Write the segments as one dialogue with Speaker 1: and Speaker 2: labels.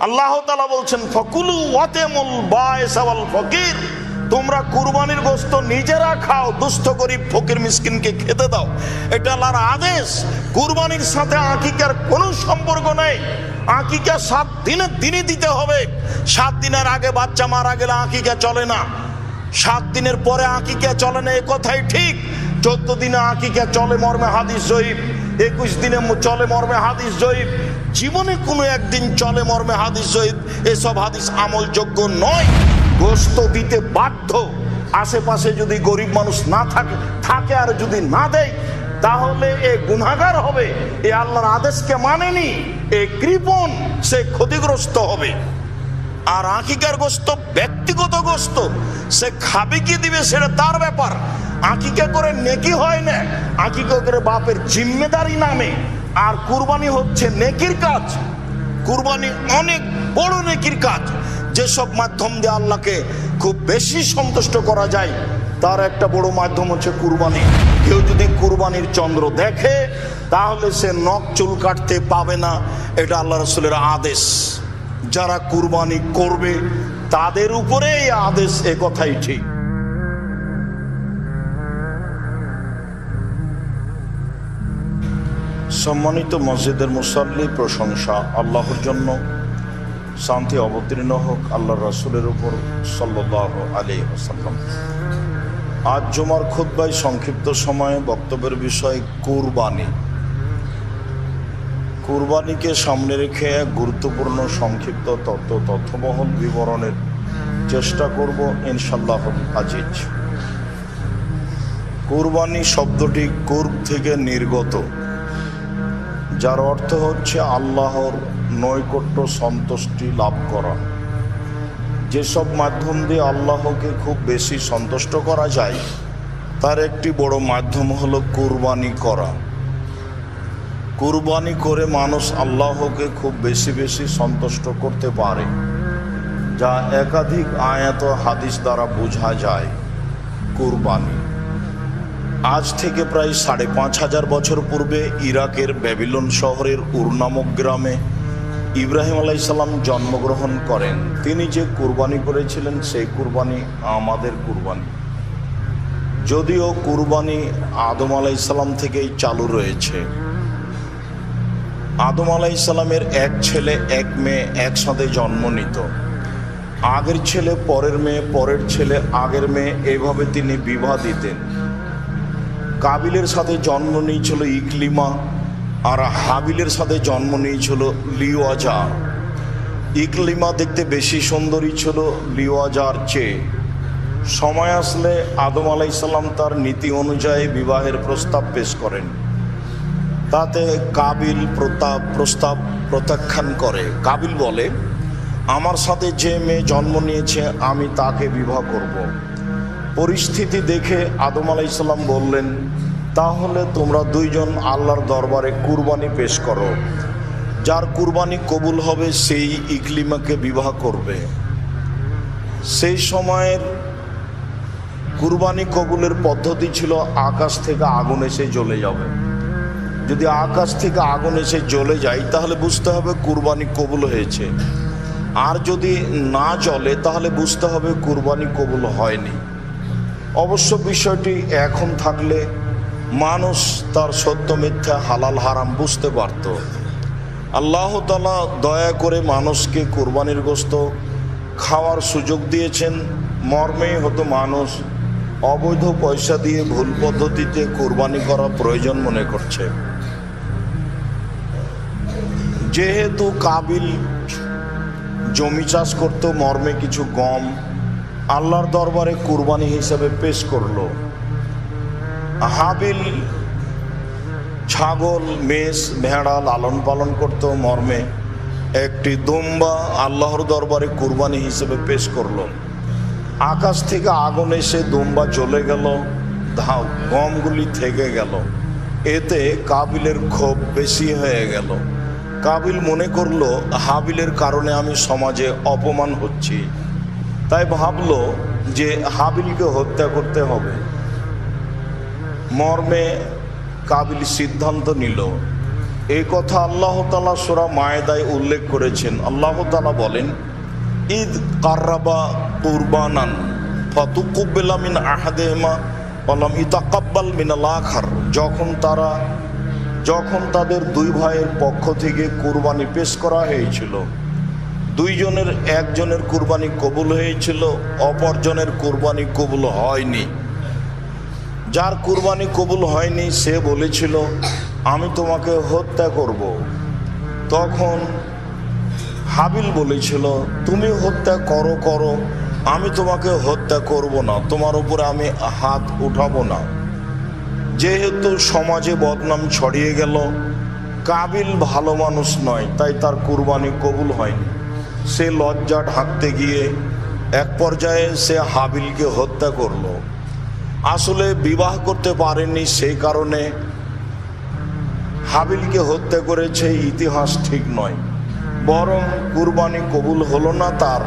Speaker 1: আল্লাহ বলছেন, ফকুলু ওয়াতেমুল ফকির। তোমরা কুরবানির গোস্ত নিজেরা খাও, দুস্থ গরিব ফকির মিসকিনকে খেতে দাও। এটা আল্লাহর আদেশ। কুরবানির সাথে আকিকার কোনো সম্পর্ক নেই। আকিকা সাত দিনের দিনই দিতে হবে। সাত দিনের আগে বাচ্চা মারা গেলে আকিকা চলে না। সাত দিনের পরে আকিকা চলে না, এ কথাই ঠিক। চোদ্দ দিনে আকিকা চলে মর্মে হাদিস জয়ীব একুশ দিনে চলে মর্মে হাদিস জয়ীব জীবনে কোনো একদিন চলে মর্মে হাদিস এসব হাদিস আমলযোগ্য নয়। গোস্ত দিতে বাধ্য। আশেপাশে যদি গরিব মানুষ না থাকে থাকে আর যদি না দেয়, তাহলে এ গুনাগার হবে। এ আল্লাহর আদেশকে মানেনি। এ কৃপণ, সে ক্ষতিগ্রস্ত হবে। আর আকিকার গোস্ত ব্যক্তিগত গোস্ত সে খাবে কি দিবে সেটা তার ব্যাপার। আকিকা করে নেকি হয় না। আকিকা করে বাপের জিম্মেদারি নামে। আর কুরবানি হচ্ছে নেকির কাজ। কুরবানি অনেক বড় নেকির কাজ। যেসব মাধ্যম দিয়ে আল্লাহকে খুব বেশি সন্তুষ্ট করা যায়, তার একটা বড় মাধ্যম হচ্ছে কুরবানি। কেউ যদি কুরবানির চন্দ্র দেখে, তাহলে সে নখ চুল কাটতে পাবে না। এটা আল্লাহ রসুলের আদেশ। যারা কুরবানি করবে, তাদের উপরে এই আদেশ এ কথাই ঠিক। সম্মানিত মসজিদের মুসাল্লি প্রশংসা আল্লাহর জন্য। শান্তি অবতীর্ণ হোক আল্লাহ রাসুলের উপর সাল্লাহ আলী আসাল্লাম আজ জমার খুদ্বাই সংক্ষিপ্ত সময়ে বক্তব্যের বিষয় কুরবানি। কুরবানিকে সামনে রেখে এক গুরুত্বপূর্ণ সংক্ষিপ্ত তত্ত্ব তথ্যবহল বিবরণের চেষ্টা করব ইনশাল্লাহ আজিজ। কুরবানি শব্দটি কুর্ব থেকে নির্গত। যার অর্থ হচ্ছে আল্লাহর নৈকট্য সন্তুষ্টি লাভ করা। যেসব মাধ্যম দিয়ে আল্লাহকে খুব বেশি সন্তুষ্ট করা যায়, তার একটি বড় মাধ্যম হলো কুরবানি করা। কুরবানি করে মানুষ আল্লাহকে খুব বেশি বেশি সন্তুষ্ট করতে পারে, যা একাধিক আয়াত হাদিস দ্বারা বোঝা যায় কুরবানি। আজ থেকে প্রায় সাড়ে পাঁচ হাজার বছর পূর্বে ইরাকের ব্যাবিলন শহরের উর নামক গ্রামে ইব্রাহিম আলাইসাল্লাম জন্মগ্রহণ করেন। তিনি যে কুরবানি করেছিলেন, সেই কুরবানি আমাদের কুরবানি। যদিও কুরবানি আদম আলাইসাল্লাম থেকেই চালু রয়েছে। আদম আলাইসাল্লামের এক ছেলে, এক মেয়ে একসাথে জন্ম নিত। আগের ছেলে পরের মেয়ে, পরের ছেলে আগের মেয়ে এইভাবে তিনি বিবাহ দিতেন। কাবিলের সাথে জন্ম নিয়েছিল ইকলিমা, আর হাবিলের সাথে জন্ম নিয়েছিল লিওয়াজা। ইকলিমা দেখতে বেশি সুন্দরী ছিল লিওয়াজার চেয়ে। সময় আসলে আদম আলাইসাল্লাম তার নীতি অনুযায়ী বিবাহের প্রস্তাব পেশ করেন। তাতে কাবিল প্রতাপ, প্রস্তাব প্রত্যাখ্যান করে। কাবিল বলে, আমার সাথে যে মেয়ে জন্ম নিয়েছে, আমি তাকে বিবাহ করব। পরিস্থিতি দেখে আদম আলাইসাল্লাম বললেন, তাহলে তোমরা দুইজন আল্লাহর দরবারে কুরবানি পেশ করো। যার কুরবানি কবুল হবে সেই ইকলিমাকে বিবাহ করবে। সেই সময়ের কুরবানি কবুলের পদ্ধতি ছিল, আকাশ থেকে আগুন এসে জ্বলে যাবে। যদি আকাশ থেকে আগুন এসে জ্বলে যায়, তাহলে বুঝতে হবে কুরবানি কবুল হয়েছে। আর যদি না জ্বলে, তাহলে বুঝতে হবে কুরবানি কবুল হয়নি। অবশ্য বিষয়টি এখন থাকলে মানুষ তার সত্য মিথ্যা, হালাল, হারাম বুঝতে পারত। আল্লাহ তালা দয়া করে মানুষকে কোরবানির গোস্ত খাওয়ার সুযোগ দিয়েছেন। মর্মেই হতো মানুষ অবৈধ পয়সা দিয়ে ভুল পদ্ধতিতে কোরবানি করা প্রয়োজন মনে করছে। যেহেতু কাবিল জমি চাষ করত, মর্মে কিছু গম আল্লাহর দরবারে কুরবানি হিসেবে পেশ করল। হাবিল, ছাগল, মেষ, ভেড়া লালন পালন করত মর্মে। একটি দুম্বা আল্লাহর দরবারে কুরবানি হিসেবে পেশ করল। আকাশ থেকে আগুন এসে দুম্বা চলে গেল, ধাও, গমগুলি থেকে গেল। এতে কাবিলের ক্ষোভ বেশি হয়ে গেল। কাবিল মনে করল, হাবিলের কারণে আমি সমাজে অপমান হচ্ছি। তাই ভাবলো যে হাবিলকে হত্যা করতে হবে। মর্মে কাবিল সিদ্ধান্ত নিল। এই কথা আল্লাহ তালা সোরা মায়েদায় উল্লেখ করেছেন। আল্লাহ তালা বলেন ঈদ কার্রাবা কুরবানান ফতুকুব্বেলা মিন আহাদেহমা বললাম ইতাকাব্বাল মিনাল আখার। যখন তারা, যখন তাদের দুই ভাইয়ের পক্ষ থেকে কুরবানি পেশ করা হয়েছিল দুইজনের, একজনের কুরবানি কবুল হয়েছিল, অপরজনের কুরবানি কবুল হয়নি। যার কুরবানি কবুল হয়নি, সে বলেছিল, আমি তোমাকে হত্যা করব। তখন হাবিল বলেছিল, তুমি হত্যা করো করো। আমি তোমাকে হত্যা করব না। তোমার উপরে আমি হাত উঠাবো না। যেহেতু সমাজে বদনাম ছড়িয়ে গেল, কাবিল ভালো মানুষ নয়, তাই তার কুরবানি কবুল হয়নি। সে লজ্জা ঢাকতে গিয়ে এক পর্যায়ে সে হাবিলকে হত্যা করল। আসলে বিবাহ করতে পারেনি সেই কারণে হাবিলকে হত্যা করেছে ইতিহাস ঠিক নয়। বরং কুরবানি কবুল হলো না তার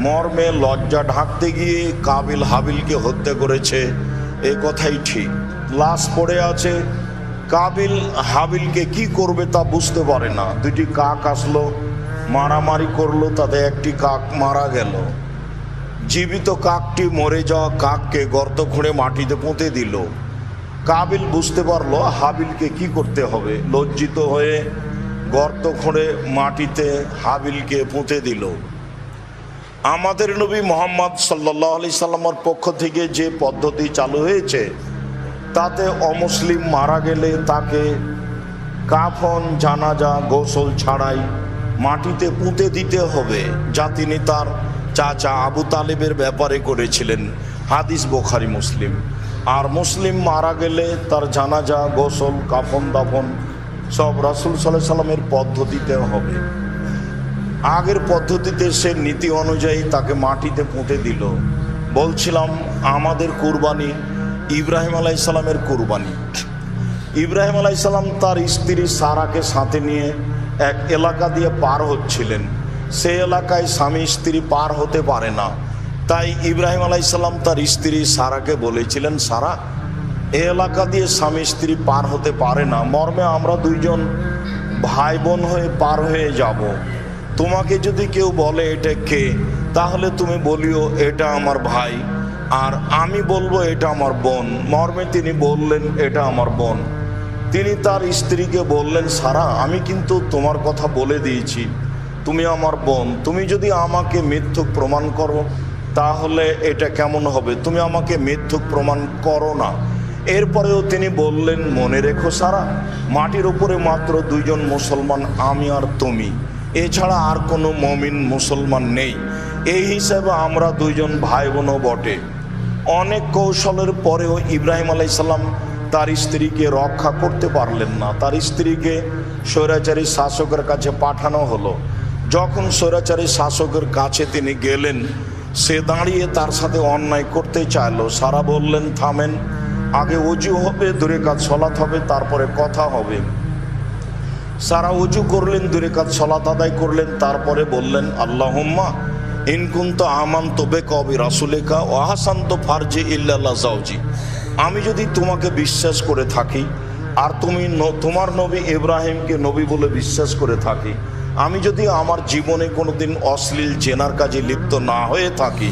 Speaker 1: মর্মে লজ্জা ঢাকতে গিয়ে কাবিল হাবিলকে হত্যা করেছে। এ কথাই ঠিক। লাশ পড়ে আছে। কাবিল হাবিলকে কি করবে তা বুঝতে পারে না। দুটি কাক আসলো। মারামারি করল, তাতে একটি কাক মারা গেল। জীবিত কাকটি মরে যাওয়া কাককে গর্ত খুঁড়ে মাটিতে পুঁতে দিল। কাবিল বুঝতে পারল, হাবিলকে কি করতে হবে। লজ্জিত হয়ে গর্ত খুঁড়ে মাটিতে হাবিলকে পুঁতে দিল। আমাদের নবী মোহাম্মদ সাল্লাহ আলি সাল্লামার পক্ষ থেকে যে পদ্ধতি চালু হয়েছে, তাতে অমুসলিম মারা গেলে তাকে কাফন, জানাজা, গোসল ছাড়াই মাটিতে পুঁতে দিতে হবে, যা তিনি তার চাচা আবু তালেবের ব্যাপারে করেছিলেন। হাদিস বোখারি, মুসলিম। আর মুসলিম মারা গেলে তার জানাজা, গোসল, কাফন দাফন সব রাসুল সাল্লাহ সাল্লামের পদ্ধতিতে হবে। আগের পদ্ধতিতে সে নীতি অনুযায়ী তাকে মাটিতে পুঁতে দিল। বলছিলাম, আমাদের কুরবানি ইব্রাহিম আলাইসাল্লামের কুরবানি। ইব্রাহিম আলাইসাল্লাম তার স্ত্রী সারাকে সাথে নিয়ে এক এলাকা দিয়ে পার হচ্ছিলেন। সে এলাকায় স্বামী স্ত্রী পার হতে পারে না। তাই ইব্রাহিম আলাইসাল্লাম তার স্ত্রী সারাকে বলেছিলেন, সারা, এ এলাকা দিয়ে স্বামী স্ত্রী পার হতে পারে না। মর্মে আমরা দুইজন ভাই বোন হয়ে পার হয়ে যাব। তোমাকে যদি কেউ বলে এটা কে, তাহলে তুমি বলিও, এটা আমার ভাই। আর আমি বলব, এটা আমার বোন। মর্মে তিনি বললেন, এটা আমার বোন। তিনি তার স্ত্রীকে বললেন, সারা, আমি কিন্তু তোমার কথা বলে দিয়েছি। তুমি আমার বোন, তুমি যদি আমাকে মিথ্যুক প্রমাণ করো, তাহলে এটা কেমন হবে? তুমি আমাকে মিথ্যুক প্রমাণ করো না। এরপরেও তিনি বললেন, মনে রেখো, সারা, মাটির উপরে মাত্র দুইজন মুসলমান, আমি আর তুমি। এছাড়া আর কোনো মমিন মুসলমান নেই। এই হিসাবে আমরা দুইজন ভাই বোনও বটে। অনেক কৌশলের পরেও ইব্রাহিম আলাইসাল্লাম তার স্ত্রীকে রক্ষা করতে পারলেন না। তার স্ত্রীকে স্বৈরাচারী শাসকের কাছে পাঠানো হলো। যখন স্বৈরাচারী শাসকের কাছে তিনি গেলেন, সে দাঁড়িয়ে তার সাথে অন্যায় করতে চাইলো। সারা বললেন, থামেন, আগে অজু হবে, দূরে কাজ সলাত হবে, তারপরে কথা হবে। সারা উজু করলেন, দূরে কাজ সলাত আদায় করলেন, তারপরে বললেন, আল্লাহম্মা ইনকুন্ত আমান তবে কবি রাসুলেখা ও আহাসান্ত ফারজে ইল্লা জাউজি আমি যদি তোমাকে বিশ্বাস করে থাকি, আর তুমি তোমার নবী ইব্রাহিমকে নবী বলে বিশ্বাস করে থাকি, আমি যদি আমার জীবনে কোনোদিন অশ্লীল জেনার কাজে লিপ্ত না হয়ে থাকি,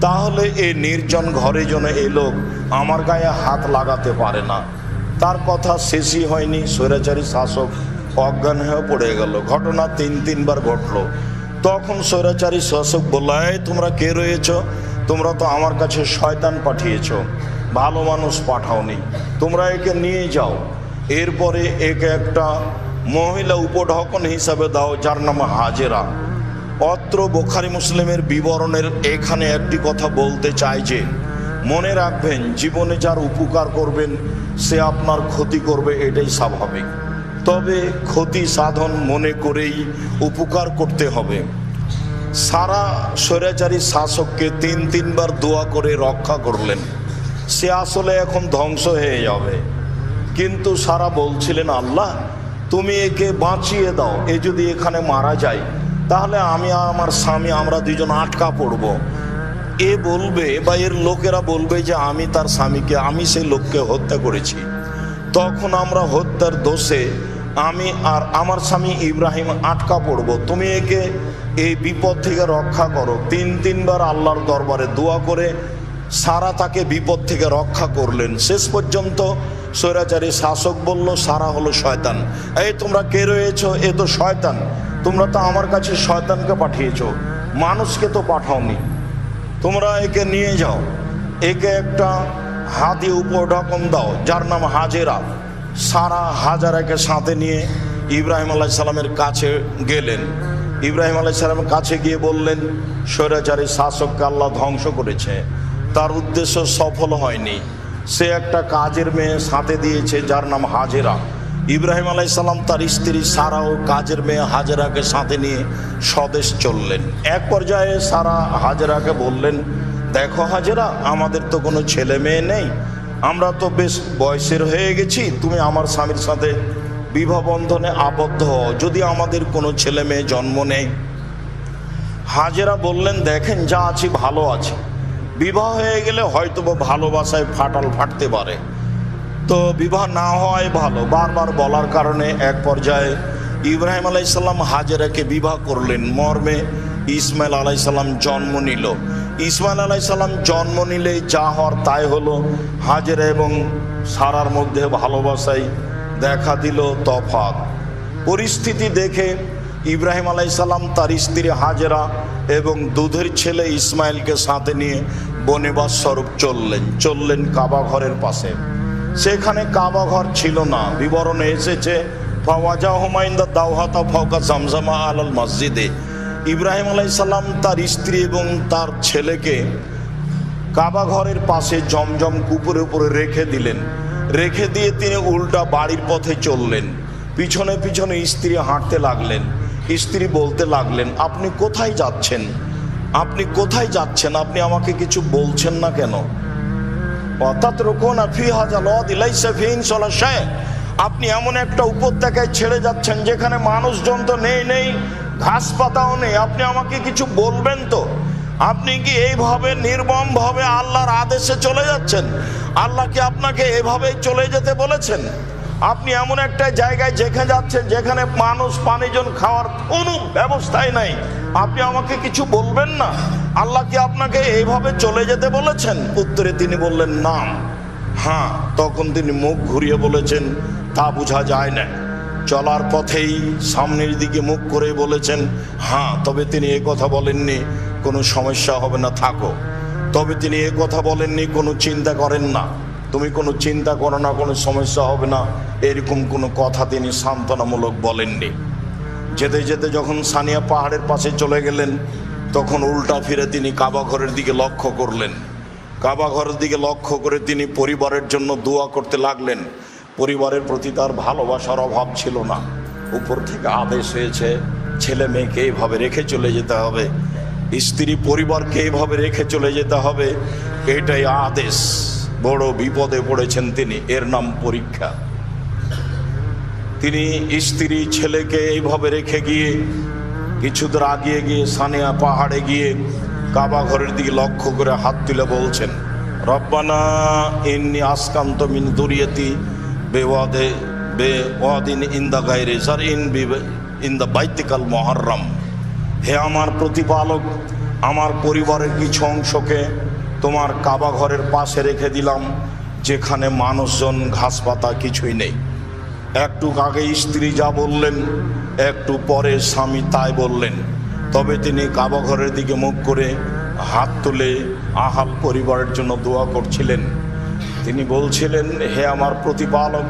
Speaker 1: তাহলে এই নির্জন ঘরে যেন এ লোক আমার গায়ে হাত লাগাতে পারে না। তার কথা শেষই হয়নি, স্বৈরাচারী শাসক অজ্ঞান হয়ে পড়ে গেল। ঘটনা তিন, তিনবার ঘটলো। তখন স্বৈরাচারী শাসক বলল তোমরা কে রয়েছ? তোমরা তো আমার কাছে শয়তান পাঠিয়েছ। ভালো মানুষ পাঠাওনি তোমরা একে নিয়ে যাও। এরপরে একে একটা মহিলা উপঢকন হিসাবে দাও, যার নাম হাজেরা। অত্র বোখারি মুসলিমের বিবরণের এখানে একটি কথা বলতে চাই যে, মনে রাখবেন, জীবনে যার উপকার করবেন, সে আপনার ক্ষতি করবে, এটাই স্বাভাবিক। তবে ক্ষতি সাধন মনে করেই উপকার করতে হবে। সারা স্বৈরাচারী শাসককে তিন তিনবার দোয়া করে রক্ষা করলেন। সে আসলে এখন ধ্বংস হয়ে যাবে। কিন্তু সারা বলছিলেন, আল্লাহ, তুমি একে বাঁচিয়ে দাও, এ যদি এখানে মারা যায়, তাহলে আমি আমার স্বামী, আমরা দুজন আটকা পড়ব। এ বলবে বা এর লোকেরা বলবে যে, আমি তার স্বামীকে, আমি সেই লোককে হত্যা করেছি। তখন আমরা হত্যার দোষে আমি আর আমার স্বামী ইব্রাহিম আটকা পড়ব। তুমি একে এই বিপদ থেকে রক্ষা করো। তিন তিনবার আল্লাহর দরবারে দোয়া করে সারা তাকে বিপদ থেকে রক্ষা করলেন। শেষ পর্যন্ত স্বৈরাচারী শাসক বলল, সারা হলো শয়তান। এই, তোমরা কে রয়েছো? এ তো শয়তান। তোমরা তো আমার কাছে শয়তানকে পাঠিয়েছো। মানুষকে তো পাঠাওনি। তোমরা একে নিয়ে যাও। একে একটা হাতি উপঢকন দাও, যার নাম হাজেরা। সারা হাজারাকে সাথে নিয়ে ইব্রাহিম আলাহ সালামের কাছে গেলেন। ইব্রাহিম আলাহ সালামের কাছে গিয়ে বললেন, স্বৈরাচারী শাসককে আল্লাহ ধ্বংস করেছে। তার উদ্দেশ্য সফল হয়নি। সে একটা কাজের মেয়ে সাথে দিয়েছে যার নাম হাজেরা। ইব্রাহিম আলাইসাল্লাম তার স্ত্রী সারা ও কাজের মেয়ে হাজেরাকে সাথে নিয়ে স্বদেশ চললেন। এক পর্যায়ে সারা হাজেরাকে বললেন, দেখো হাজেরা, আমাদের তো কোনো ছেলে মেয়ে নেই। আমরা তো বেশ বয়সের হয়ে গেছি, তুমি আমার স্বামীর সাথে বিবাহ বন্ধনে আবদ্ধ হও। যদি আমাদের কোনো ছেলে মেয়ে জন্ম নেই। হাজেরা বললেন, দেখেন, যা আছি ভালো আছি। বিবাহ হয়ে গেলে হয়তো ভালোবাসায় ফাটাল ফাটতে পারে। তো বিবাহ না হওয়াই ভালো। বারবার বলার কারণে এক পর্যায়ে ইব্রাহিম আলাইসাল্লাম হাজেরাকে বিবাহ করলেন। মর্মে ইসমাইল আলাইসাল্লাম জন্ম নিল। ইসমাইল আলাইসাল্লাম জন্ম নিলে যা হওয়ার তাই হলো। হাজেরা এবং সারার মধ্যে ভালোবাসায় দেখা দিল তফাৎ। পরিস্থিতি দেখে ইব্রাহিম আলাইসাল্লাম তার স্ত্রী হাজেরা এবং দুধের ছেলে ইসমাইলকে সাথে নিয়ে বনেবাস স্বরূপ চললেন চললেন কাবা ঘরের পাশে। সেখানে কাবা ঘর ছিল না। বিবরণে এসেছে ফাওয়াজা হুমায়ুন্দা দাওহাতা ফাওকা জামজামা আলাল মসজিদে। ইব্রাহিম আলাইসাল্লাম তার স্ত্রী এবং তার ছেলেকে কাবা ঘরের পাশে জমজম কুপুরে উপরে রেখে দিলেন। রেখে দিয়ে তিনি উল্টা বাড়ির পথে চললেন। পিছনে পিছনে স্ত্রী হাঁটতে লাগলেন। স্ত্রী বলতে লাগলেন, আপনি কোথায় যাচ্ছেন? আপনি কোথায় যাচ্ছেন? আপনি আমাকে কিছু বলছেন না কেন? অর্থাৎ আপনি এমন একটা উপত্যকায় ছেড়ে যাচ্ছেন যেখানে মানুষজন তো নেই নেই, ঘাস পাতাও নেই। আপনি আমাকে কিছু বলবেন তো? আপনি কি এইভাবে নির্মম ভাবে আল্লাহর আদেশে চলে যাচ্ছেন? আল্লাহ কি আপনাকে এভাবেই চলে যেতে বলেছেন? আপনি এমন একটা জায়গায় যেখানে যাচ্ছেন, যেখানে মানুষ পানিজন খাওয়ার কোনো ব্যবস্থাই নাই। আপনি আমাকে কিছু বলবেন না? আল্লাহ কি আপনাকে এইভাবে চলে যেতে বলেছেন? উত্তরে তিনি বললেন, না। হ্যাঁ তখন তিনি মুখ ঘুরিয়ে বলেছেন, তা বোঝা যায় না। চলার পথেই সামনের দিকে মুখ করে বলেছেন হ্যাঁ তবে তিনি এ কথা বলেননি, কোনো সমস্যা হবে না, থাকো। তবে তিনি এ কথা বলেননি, কোনো চিন্তা করেন না। তুমি কোনো চিন্তা করো না, কোনো সমস্যা হবে না। এরকম কোনো কথা তিনি সান্ত্বনামূলক বলেননি। যেতে যেতে যখন সানিয়া পাহাড়ের পাশে চলে গেলেন, তখন উল্টা ফিরে তিনি কাবা ঘরের দিকে লক্ষ্য করলেন। কাবা ঘরের দিকে লক্ষ্য করে তিনি পরিবারের জন্য দোয়া করতে লাগলেন। পরিবারের প্রতি তার ভালোবাসার অভাব ছিল না। উপর থেকে আদেশ হয়েছে, ছেলে মেয়েকে এইভাবে রেখে চলে যেতে হবে। স্ত্রী পরিবারকে এইভাবে রেখে চলে যেতে হবে, এটাই আদেশ। বড় বিপদে পড়েছেন তিনি, এর নাম পরীক্ষা। তিনি স্ত্রী ছেলেকে এইভাবে রেখে গিয়ে কিছু দূর আগিয়ে গিয়ে সানিয়া পাহাড়ে গিয়ে কাবা ঘরের দিকে লক্ষ্য করে হাত তুলে বলছেন, রব্বানা ইন্নি আসকান্ত মিন দুরিয়তি বেওয়াদে বে ওয়াদিন ইন দ্য গাইরে সার ইন ইন দ্য বাইতিকাল মহরম হে আমার প্রতিপালক, আমার পরিবারের কিছু অংশকে তোমার কাবা ঘরের পাশে রেখে দিলাম, যেখানে মানুষজন ঘাস পাতা কিছুই নেই। একটু আগে স্ত্রী যা বললেন, একটু পরে স্বামী তাই বললেন। তবে তিনি কাবা ঘরের দিকে মুখ করে হাত তুলে আহাল পরিবারের জন্য দোয়া করছিলেন। তিনি বলছিলেন, হে আমার প্রতিপালক,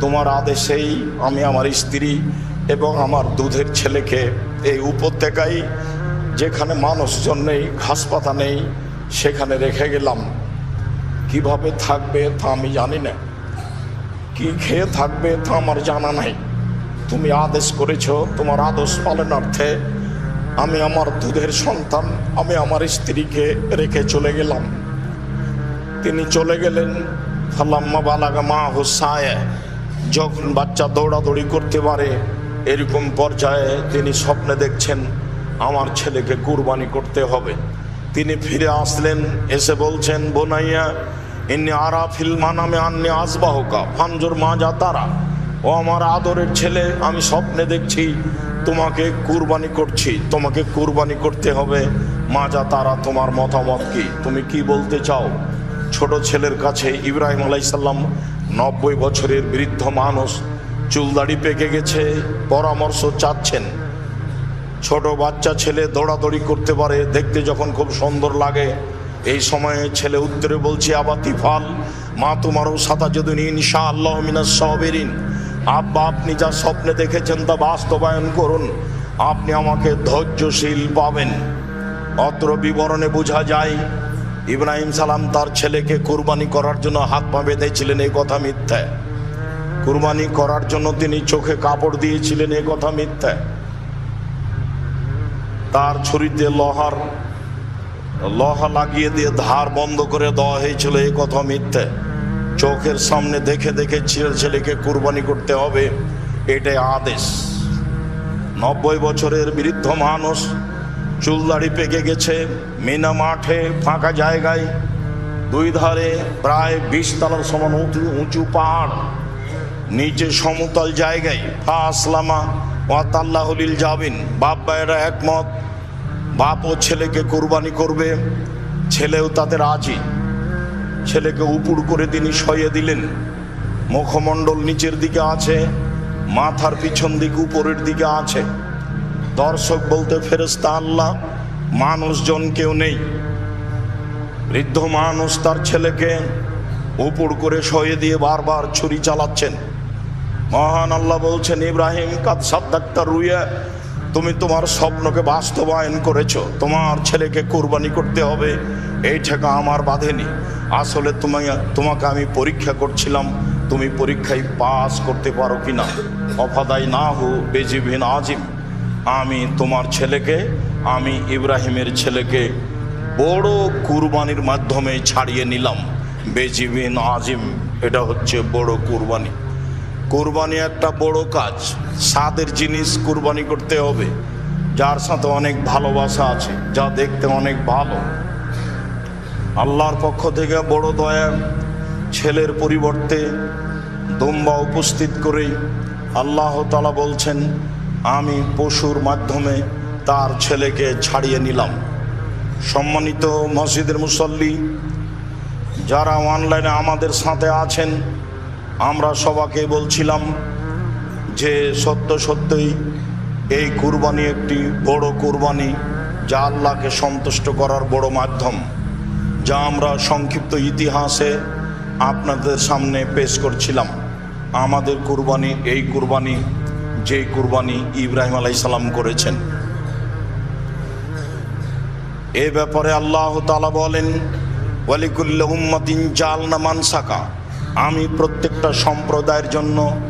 Speaker 1: তোমার আদেশেই আমি আমার স্ত্রী এবং আমার দুধের ছেলেকে এই উপত্যকায়, যেখানে মানুষজন নেই ঘাস পাতা নেই সেখানে রেখে গেলাম। কীভাবে থাকবে তা আমি জানি না। কি খেয়ে থাকবে তা আমার জানা নাই। তুমি আদেশ করেছ তোমার আদেশ পালনার্থে আমি আমার দুধের সন্তান, আমি আমার স্ত্রীকে রেখে চলে গেলাম। তিনি চলে গেলেন বালাগা মা যখন বাচ্চা দৌড়াদৌড়ি করতে পারে, এরকম পর্যায়ে তিনি স্বপ্নে দেখছেন, আমার ছেলেকে কুরবানি করতে হবে। তিনি ফিরে আসলেন, এসে বলছেন, বোনাইয়া, ইন্নি আরা ফিল্মা নামে আন্নি আসবাহকা ফানজোর মা যা তারা। ও আমার আদরের ছেলে, আমি স্বপ্নে দেখছি, তোমাকে কুরবানি করছি, তোমাকে কুরবানি করতে হবে। মা যা তারা, তোমার মতামত কি? তুমি কি বলতে চাও? ছোট ছেলের কাছে ইব্রাহিম আলাইসাল্লাম নব্বই বছরের বৃদ্ধ মানুষ চুলদাড়ি পেকে গেছে, পরামর্শ চাচ্ছেন। ছোট বাচ্চা ছেলে দৌড়াদৌড়ি করতে পারে, দেখতে যখন খুব সুন্দর লাগে। এই সময়ে ছেলে উত্তরে বলছে, আবাতি ফাল, মা তোমারও সাতা যদি ইনশা আল্লাহ সাহবেরিন আব্বা, আপনি যা স্বপ্নে দেখেছেন তা বাস্তবায়ন করুন। আপনি আমাকে ধৈর্যশীল পাবেন। অত্র বিবরণে বোঝা যায়, ইব্রাহিম সালাম তার ছেলেকে কুরবানি করার জন্য হাত পা বেঁধেছিলেন এই কথা মিথ্যা। কুরবানি করার জন্য তিনি চোখে কাপড় দিয়েছিলেন এই কথা মিথ্যা। তার ছুরিতে লোহার, লোহা লাগিয়ে দিয়ে ধার বন্ধ করে দেওয়া হয়েছিল। এই কথা মিথ্যে। চোখের সামনে দেখে দেখে ছেলে ছেলেকে কুরবানি করতে হবে, এটাই আদেশ। নব্বই বছরের বৃদ্ধ মানুষ চুলদাড়ি পেকে গেছে, মিনা মাঠে ফাঁকা জায়গায়, দুই ধারে প্রায় বিশ তলার সমান উঁচু উঁচু পাহাড়, নিচে সমতল জায়গায়, ফা আসলামা ওয়াতাল্লাহলিল যাবিন বাপ ভাইয়েরা একমত, বাপ ও ছেলেকে কোরবানি করবে, ছেলেও তাতে রাজি। ছেলেকে উপুড় করে তিনি সইয়ে দিলেন। মুখমণ্ডল নিচের দিকে আছে, মাথার পিছন দিক উপরের দিকে আছে। দর্শক বলতে ফেরেস্তা আল্লাহ, মানুষজন কেউ নেই। বৃদ্ধ মানুষ তার ছেলেকে উপুড় করে সয়ে দিয়ে বারবার ছুরি চালাচ্ছেন। মহান আল্লাহ বলছেন, ইব্রাহিম, কাদ সাদ্দাক্তার রুইয়া। তুমি তোমার স্বপ্নকে বাস্তবায়ন করেছ। তোমার ছেলেকে কুরবানি করতে হবে। এই ঠেকা আমার বাঁধেনি। আসলে তোমায়, তোমাকে আমি পরীক্ষা করছিলাম। তুমি পরীক্ষায় পাস করতে পারো কি না? অফাদাই না হো বেজিবিন আজিম। আমি তোমার ছেলেকে, আমি ইব্রাহিমের ছেলেকে বড় কুরবানির মাধ্যমে ছাড়িয়ে নিলাম। বেজিবিন আজিম, এটা হচ্ছে বড় কুরবানি। কোরবানি একটা বড় কাজ। স্বাদের জিনিস কোরবানি করতে হবে। যার সাথে অনেক ভালোবাসা আছে, যা দেখতে অনেক ভালো। আল্লাহর পক্ষ থেকে বড় দয়া, ছেলের পরিবর্তে দম্বা উপস্থিত করেই আল্লাহ তালা বলছেন, আমি পশুর মাধ্যমে তার ছেলেকে ছাড়িয়ে নিলাম। সম্মানিত মসজিদের মুসল্লি, যারা অনলাইনে আমাদের সাথে আছেন আমরা সবাকে বলছিলাম যে সত্য সত্যই এই কুরবানি একটি বড় কুরবানি যা আল্লাহকে সন্তুষ্ট করার বড় মাধ্যম, যা আমরা সংক্ষিপ্ত ইতিহাসে আপনাদের সামনে পেশ করছিলাম। আমাদের কুরবানি, এই কুরবানি, যে কুরবানি ইব্রাহিম আলাই সালাম করেছেন। এ ব্যাপারে আল্লাহ তালা বলেন, ওয়ালিকুল্লা উম্মাদিন জালনা মানসাকা আমি প্রত্যেকটা সম্প্রদায়ের জন্য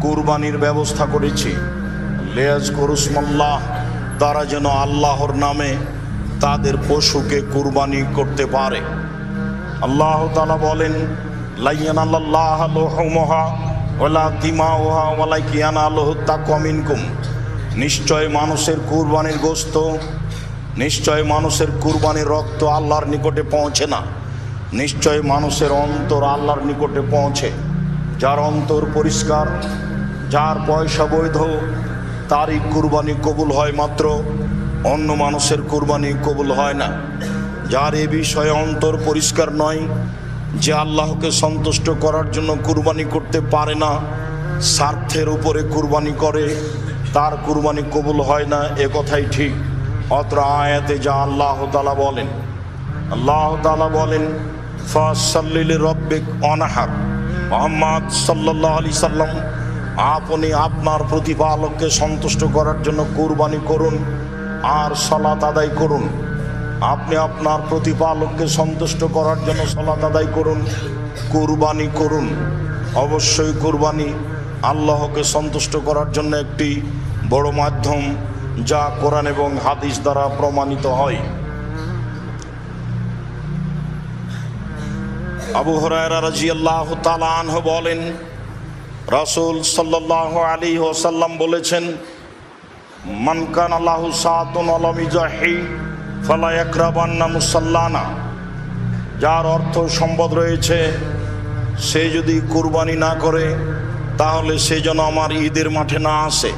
Speaker 1: কুরবানির ব্যবস্থা করেছি। লেয়াজ করুসমল্লাহ, তারা যেন আল্লাহর নামে তাদের পশুকে কুরবানি করতে পারে। আল্লাহ তালা বলেন ওলা আল্লাহ তা নিশ্চয় মানুষের কুরবানির গোস্ত নিশ্চয় মানুষের কুরবানির রক্ত আল্লাহর নিকটে পৌঁছে না। নিশ্চয় মানুষের অন্তর আল্লাহর নিকটে পৌঁছে। যার অন্তর পরিষ্কার, যার পয়সা বৈধ, তারই কুরবানি কবুল হয় মাত্র। অন্য মানুষের কুরবানি কবুল হয় না। যার এ বিষয়ে অন্তর পরিষ্কার নয়, যে আল্লাহকে সন্তুষ্ট করার জন্য কুরবানি করতে পারে না, স্বার্থের উপরে কুরবানি করে, তার কুরবানি কবুল হয় না, এ কথাই ঠিক। অত্র আয়াতে যা আল্লাহ তালা বলেন। আল্লাহ তালা বলেন আলি সাল্লাম আপনি আপনার প্রতিপালককে সন্তুষ্ট করার জন্য কুরবানি করুন আর সলাত আদায় করুন। আপনি আপনার প্রতিপালককে সন্তুষ্ট করার জন্য সলাত আদায় করুন, কুরবানি করুন। অবশ্যই কুরবানি আল্লাহকে সন্তুষ্ট করার জন্য একটি বড় মাধ্যম যা কোরআন এবং হাদিস দ্বারা প্রমাণিত হয়। আবু হরায়রা রাজিয়াল্লাহ তালাহ বলেন, রাসূল সাল্লাহ আলী ওসাল্লাম বলেছেন মানকান আল্লাহ সাতুন আলমিজাহি ফালা একরাবান্না মুসাল্লানা। যার অর্থ সম্পদ রয়েছে, সে যদি কুরবানি না করে, তাহলে সে যেন আমার ঈদের মাঠে না আসে।